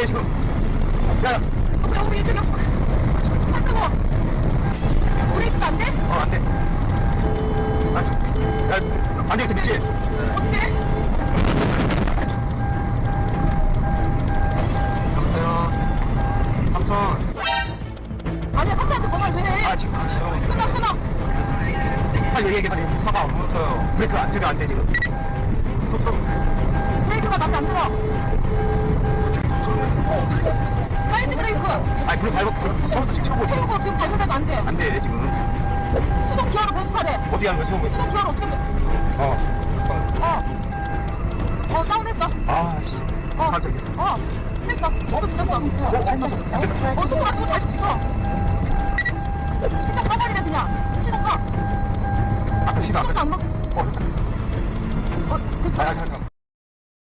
돼, 지금. 야, 야, 우리 저기 차 뜨거. 브레이크가 안 돼? 어, 안 돼. 아. 야, 안 되겠다, 미치. 어떻게? 여보세요. 삼촌. 아니야, 삼촌한테 전화를 왜 해? 아, 지금. 아, 지금. 끊어, 끊어. 빨리 얘기해, 빨리. 차가 안 멈춰요. 브레이크 안, 제가 안 돼, 지금. 사이드 브레이크. 아, 그럼 밟고, 서울서 지금 쳐보지. 세우고 지금 밟는데도 안 돼. 안 돼, 지금. 수동 기어로 배속하래. 어디 하는 거야, 처음 수동 기어로 어떻게 돼? 어. 어. 어, 다운했어. 아, 씨. 어. 아, 저기. 어. 했어. 어, 됐어. 어, 또 가지고 다시 붙여. 시동 꺼버리네, 그냥. 시동 꺼. 아까 안 시동도 안 돼. 먹. 어, 됐다. 어, 됐어. 아, 잠깐.